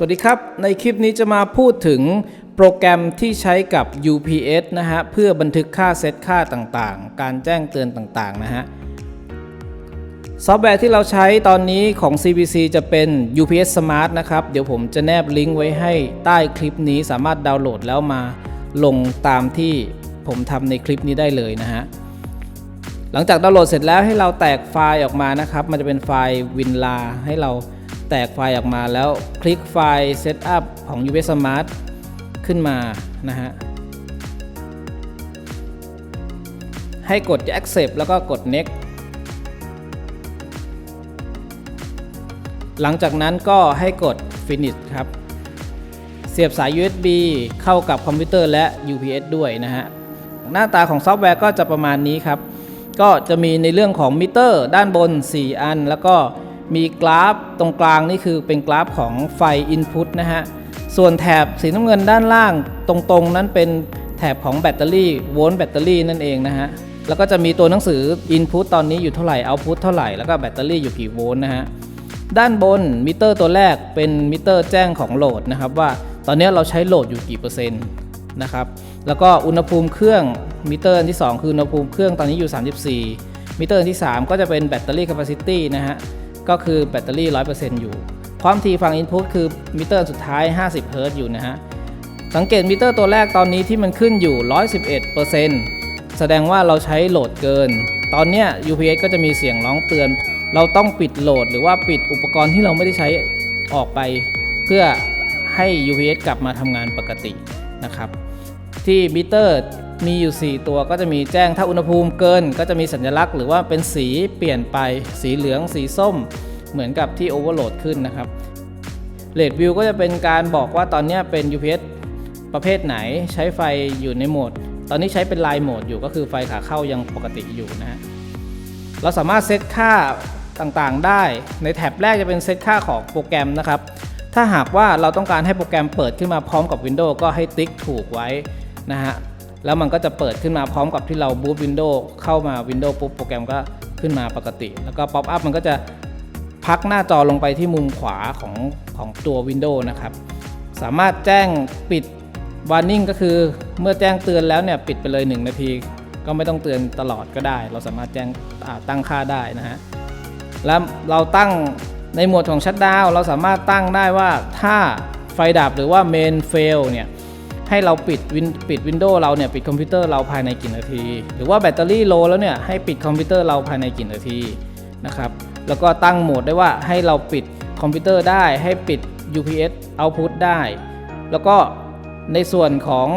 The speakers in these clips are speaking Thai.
สวัสดีครับ ในคลิปนี้จะมาพูดถึงโปรแกรมที่ใช้กับ UPS นะฮะ เพื่อบันทึกค่าเซตค่าต่างๆ การแจ้งเตือนต่างๆ นะฮะ ซอฟต์แวร์ที่เราใช้ตอนนี้ของ CBC จะเป็น UPS Smart นะครับ เดี๋ยวผมจะแนบลิงก์ไว้ให้ใต้คลิปนี้สามารถดาวน์โหลดแล้วมาลงตามที่ผมทำในคลิปนี้ได้เลยนะฮะ หลังจากดาวน์โหลดเสร็จแล้วให้เราแตกไฟล์ออกมานะครับ มันจะเป็นไฟล์ WinRAR ให้เรา แตกไฟล์ออกมาแล้วคลิกไฟล์ Setup ของ UPS Smart ขึ้นมานะฮะ ให้กด accept แล้วก็กด next หลังจากนั้นก็ให้กด finish ครับ เสียบสาย USB เข้ากับคอมพิวเตอร์และ UPS ด้วยนะฮะ หน้าตาของซอฟต์แวร์ก็จะประมาณนี้ครับ ก็จะมีในเรื่องของมิเตอร์ด้านบน 4 อันแล้วก็ มีกราฟตรงกลางนี่คือเป็นกราฟของไฟ Input นะฮะ ส่วนแถบสีน้ำเงินด้านล่างตรงๆ นั้นเป็นแถบของแบตเตอรี่โวลต์แบตเตอรี่นั่นเองนะฮะ แล้วก็จะมีตัวหนังสือ Input ตอนนี้อยู่เท่าไหร่ Output เท่าไหร่ แล้วก็แบตเตอรี่อยู่กี่โวลต์นะฮะ ด้านบนมิเตอร์ตัวแรกเป็นมิเตอร์แจ้งของโหลดนะครับว่าตอนนี้เราใช้โหลดอยู่กี่เปอร์เซ็นต์นะครับ แล้วก็อุณหภูมิเครื่องมิเตอร์อันที่ 2 คืออุณหภูมิเครื่องตอนนี้อยู่ 34มิเตอร์อันที่ 3 ก็จะเป็นแบตเตอรี่แคปซิตี้นะฮะ ก็คือแบตเตอรี่ 100%อยู่ ความถี่ฝั่ง Input คือมิเตอร์สุดท้าย 50เฮิรตอยู่นะฮะ สังเกตมิเตอร์ตัวแรกตอนนี้ที่มันขึ้นอยู่ 111%แสดงว่าเราใช้โหลดเกิน ตอนเนี้ย UPS ก็จะมีเสียงร้องเตือน เราต้องปิดโหลดหรือว่าปิดอุปกรณ์ที่เราไม่ได้ใช้ออกไป เพื่อให้ UPS กลับมาทำงานปกตินะครับ ที่มิเตอร์ มีอยู่ 4 ตัวก็จะมีแจ้งถ้าอุณหภูมิเกิน ก็จะมีสัญลักษณ์หรือว่าเป็นสีเปลี่ยนไปสีเหลืองสีส้ม เหมือนกับที่โอเวอร์โหลดขึ้นนะครับเลดวิวก็จะเป็นการบอกว่าตอนนี้เป็น UPS ประเภทไหนใช้ไฟอยู่ในโหมด ตอนนี้ใช้เป็นไลน์โหมดอยู่ก็คือไฟขาเข้ายังปกติอยู่นะฮะเราสามารถเซตค่าต่างๆได้ในแท็บแรกจะเป็นเซตค่าของโปรแกรมนะครับ ถ้าหากว่าเราต้องการให้โปรแกรมเปิดขึ้นมาพร้อมกับ Windows ก็ให้ติ๊กถูกไว้นะฮะ แล้วมันก็จะเปิดขึ้นมาพร้อมกับที่เราบูต Windows เข้ามา Windows ปุ๊บโปรแกรมก็ขึ้นมาปกติ แล้วก็ Pop up มันก็จะพักหน้าจอลงไปที่มุมขวาของของตัว Windows นะครับ สามารถแจ้งปิด Warning ก็คือเมื่อแจ้งเตือนแล้วเนี่ยปิดไปเลย 1 นาที ก็ไม่ต้องเตือนตลอดก็ได้ เราสามารถแจ้งตั้งค่าได้นะฮะแล้วเราตั้งในหมวดของชัดดาวเราสามารถตั้งได้ว่าถ้าไฟดับหรือว่า main fail เนี่ย ให้เราปิดวินปิดวินโดว์เราเนี่ยปิดคอมพิวเตอร์เราภายในกี่นาที หรือว่าแบตเตอรี่โลแล้วเนี่ยให้ปิดคอมพิวเตอร์เราภายในกี่นาทีนะครับแล้วก็ตั้งโหมดได้ว่าให้เราปิดคอมพิวเตอร์ได้ให้ปิด UPS output ได้ แล้วก็ในส่วนของ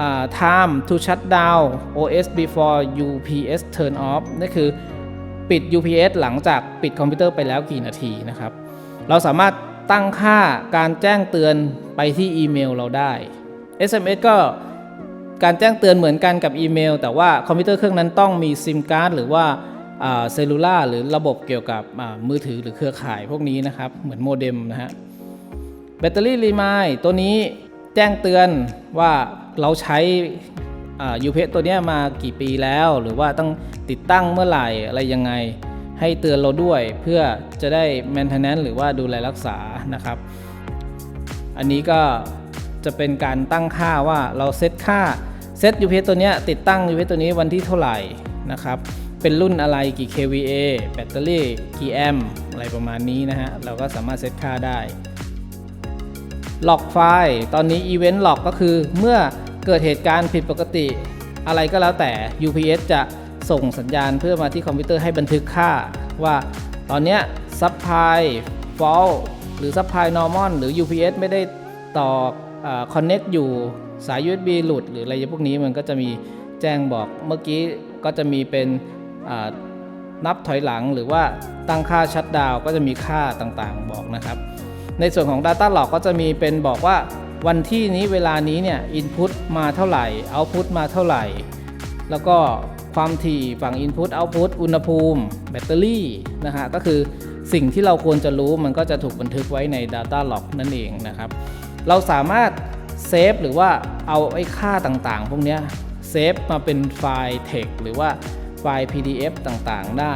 อ่า time to shut down OS before UPS turn off นั่นคือปิด UPS หลังจากปิดคอมพิวเตอร์ไปแล้วกี่นาทีนะครับ เราสามารถตั้งค่าการแจ้งเตือนไปที่อีเมลเราได้ SMS ก็การแจ้งเตือนเหมือนกันกับอีเมล แต่ว่าคอมพิวเตอร์เครื่องนั้นต้องมีซิมการ์ดหรือว่าเซลลูล่าหรือระบบเกี่ยวกับมือถือหรือเครือข่ายพวกนี้นะครับ เหมือนโมเด็มนะฮะแบตเตอรี่รีมายตัวนี้แจ้งเตือนว่าเราใช้อ่า UPS ตัวนี้มากี่ปีแล้ว หรือว่าต้องติดตั้งเมื่อไหร่อะไรยังไง ให้เตือนเราด้วยเพื่อจะได้ maintenance หรือว่าดูแลรักษานะครับ อันนี้ก็ จะเป็นการตั้งค่าว่าเราเซตค่าเซต UPS ตัวนี้ติดตั้ง UPS ตัวนี้วันที่เท่าไหร่นะครับเป็นรุ่นอะไรกี่ kVA แบตเตอรี่กี่แอมป์อะไรประมาณนี้นะฮะเราก็สามารถเซตค่าได้ล็อกไฟล์ตอนนี้ Event Log ก็คือเมื่อเกิดเหตุการณ์ผิดปกติ อะไรก็แล้วแต่ UPS จะส่งสัญญาณเพื่อมาที่คอมพิวเตอร์ให้บันทึกค่า ว่าตอนนี้ Supply Fault หรือ Supply Normal หรือ UPS ไม่ได้ต่อ เอ่อ Connect อยู่สาย USB หลุดหรืออะไรพวกนี้มันก็จะมีแจ้งบอกเมื่อกี้ก็จะมีเป็นนับถอยหลังหรือว่าตั้งค่าชัดดาวก็จะมีค่าต่างๆบอกนะครับ ในส่วนของ Data Log ก็จะมีเป็นบอกว่าวันที่นี้เวลานี้เนี่ย Input มาเท่าไหร่ Output มาเท่าไหร่ แล้วก็ความถี่ฝั่ง Input Output อุณหภูมิ แบตเตอรี่นะฮะก็คือสิ่งที่เราควรจะรู้มันก็จะถูกบันทึกไว้ใน Data Log นั่นเองนะครับ เราสามารถเซฟหรือว่าเอาไอ้ค่าต่างๆ พวกนี้เซฟมาเป็นไฟล์ text หรือว่าไฟล์ PDF ต่างๆได้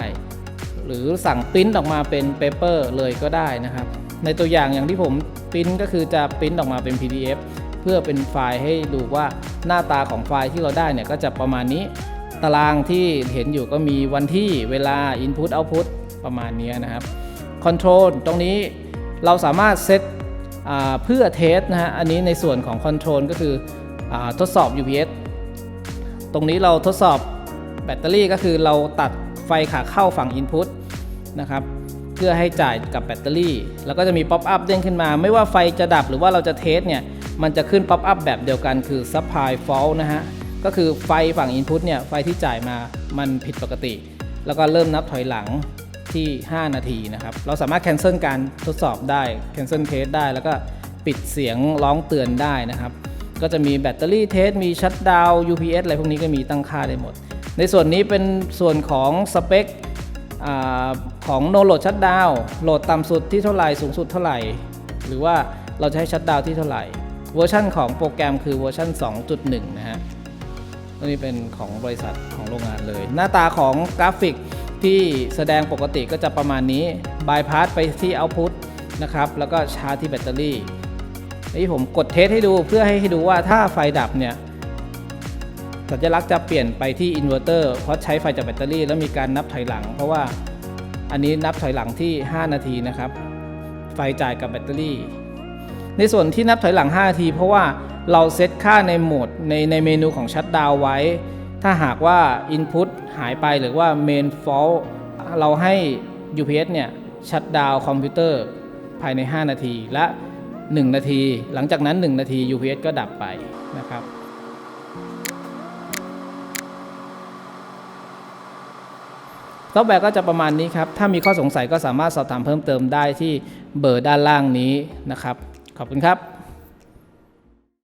หรือสั่งปริ้นออกมาเป็นเปเปอร์เลยก็ได้นะครับ ในตัวอย่างอย่างที่ผมปริ้นก็คือจะปริ้นออกมาเป็น PDF เพื่อเป็นไฟล์ให้ดูว่าหน้าตาของไฟล์ที่เราได้เนี่ยก็จะประมาณนี้ ตารางที่เห็นอยู่ก็มีวันที่เวลา Input Output ประมาณนี้นะครับ Control ตรงนี้เราสามารถเซต เพื่อเทสนะฮะอันนี้ในส่วนของ Control ก็คืออทดสอบ UPS ตรงนี้เราทดสอบแบตเตอรี่ก็คือเราตัดไฟขาเข้าฝั่ง Input นะครับเพื่อให้จ่ายกับแบตเตอรี่ แล้วก็จะมีป๊อปอัพเด้งขึ้นมา ไม่ว่าไฟจะดับหรือว่าเราจะเทสเนี่ยมันจะขึ้นป๊อปอัพแบบเดียวกันคือ supply fault นะฮะก็คือไฟฝั่ง Input เนี่ยไฟที่จ่ายมามันผิดปกติ แล้วก็เริ่มนับถอยหลัง ที่ 5 นาทีนะครับ เราสามารถ cancel การทดสอบได้ cancel test ได้ แล้วก็ปิดเสียงร้องเตือนได้นะครับ ก็จะมีแบตเตอรี่เทสมีชัดดาว UPS อะไรพวกนี้ก็มีตั้งค่าได้หมด ในส่วนนี้เป็นส่วนของสเปคอของ no load shutdown โหลดต่ำสุดที่เท่าไหร่สูงสุดเท่าไหร่ หรือว่าเราจะให้ชัดดาวที่เท่าไหร่ เวอร์ชันของโปรแกรมคือเวอร์ชัน2.1 นะฮะตัวนี้เป็นของบริษัทของโรงงานเลย หน้าตาของกราฟิก ที่แสดงปกติก็จะประมาณนี้บายพาสไปที่ output นะครับ แล้วก็ชาร์จที่แบตเตอรี่นี่ผมกดเทสให้ดูเพื่อให้ดูว่าถ้าไฟดับเนี่ยสัญลักษณ์จะเปลี่ยนไปที่อินเวอร์เตอร์เพราะใช้ไฟจากแบตเตอรี่ แล้วมีการนับถอยหลัง เพราะว่าอันนี้นับถอยหลังที่ 5 นาทีนะครับ ไฟจ่ายกับแบตเตอรี่ ในส่วนที่นับถอยหลัง 5 นาที เพราะว่าเราเซตค่าในโหมดในในเมนูของชัดดาวไว้ ถ้าหากว่า Input หายไปหรือว่า Main Fault เราให้ UPS เนี่ยชัดดาวคอมพิวเตอร์ภายใน 5 นาทีและ 1 นาที หลังจากนั้น 1 นาที UPS ก็ดับไปนะครับซอฟต์แวร์ก็จะประมาณนี้ครับ ถ้ามีข้อสงสัยก็สามารถสอบถามเพิ่มเติมได้ที่เบอร์ด้านล่างนี้นะครับ ขอบคุณครับ